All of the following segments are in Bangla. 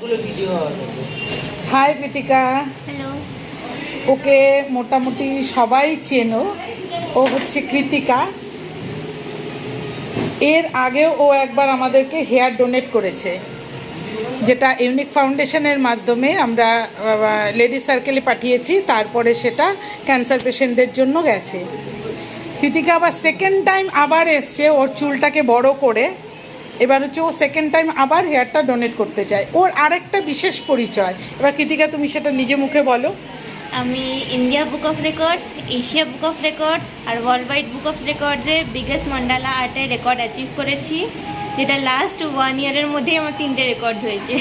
ভিডিও হাই কৃতিকা ওকে মোটামুটি সবাই চেনো। ও হচ্ছে কৃতিকা। এর আগেও ও একবার আমাদেরকে হেয়ার ডোনেট করেছে। যেটা ইউনিক ফাউন্ডেশনের মাধ্যমে আমরা লেডি সার্কেলে পাঠিয়েছি। তারপরে সেটা ক্যান্সার পেশেন্টদের জন্য গেছে। কৃতিকা আবার সেকেন্ড টাইম আবার এসছে। ওর চুলটাকে বড় করে। এবার হচ্ছে ও সেকেন্ড টাইম আবার হেয়ারটা ডোনেট করতে চায়। ওর আরেকটা বিশেষ পরিচয়। এবার কৃতিকা তুমি সেটা নিজে মুখে বলো। আমি India Book of Records Asia Book of Records R world wide book of রেকর্ডসের বিগেস্ট মন্ডালা আর্টের রেকর্ড অ্যাচিভ করেছি যেটা লাস্ট ওয়ান ইয়ারের মধ্যেই আমার তিনটে রেকর্ডস হয়েছে।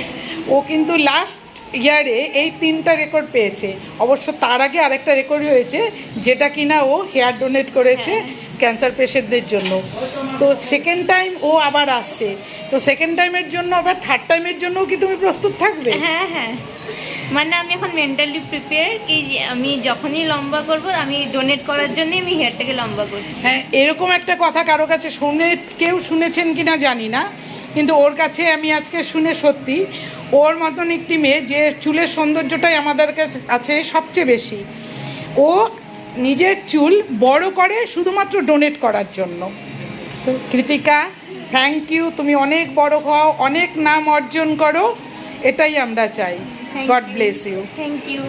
ও কিন্তু লাস্ট ইয়ারে এই তিনটা রেকর্ড পেয়েছে। অবশ্য তার আগে আরেকটা রেকর্ড হয়েছে যেটা কিনা ও হেয়ার ডোনেট করেছে ক্যান্সার পেশেন্টদের জন্য। তো সেকেন্ড টাইম ও আবার আসছে। তো সেকেন্ড টাইমের জন্য আবার থার্ড টাইমের জন্যও কি তুমি প্রস্তুত থাকবে? হ্যাঁ হ্যাঁ। মানে আমি এখন মেন্টালি প্রিপেয়ার কি আমি যখনই লম্বা করব আমি ডোনেট করার জন্যই আমি হেয়ারটাকে লম্বা করছি। হ্যাঁ এরকম একটা কথা কারও কাছে শুনে কেউ শুনেছেন কিনা জানি না কিন্তু ওর কাছে আমি আজকে শুনে সত্যি ওর মতন একটি মেয়ে যে চুলের সৌন্দর্যটাই আমাদের কাছে আছে সবচেয়ে বেশি ও নিজের চুল বড় করে শুধুমাত্র ডোনেট করার জন্য। কৃতিকা থ্যাংক ইউ তুমি অনেক বড় হও অনেক নাম অর্জন করো এটাই আমরা চাই। God bless you thank you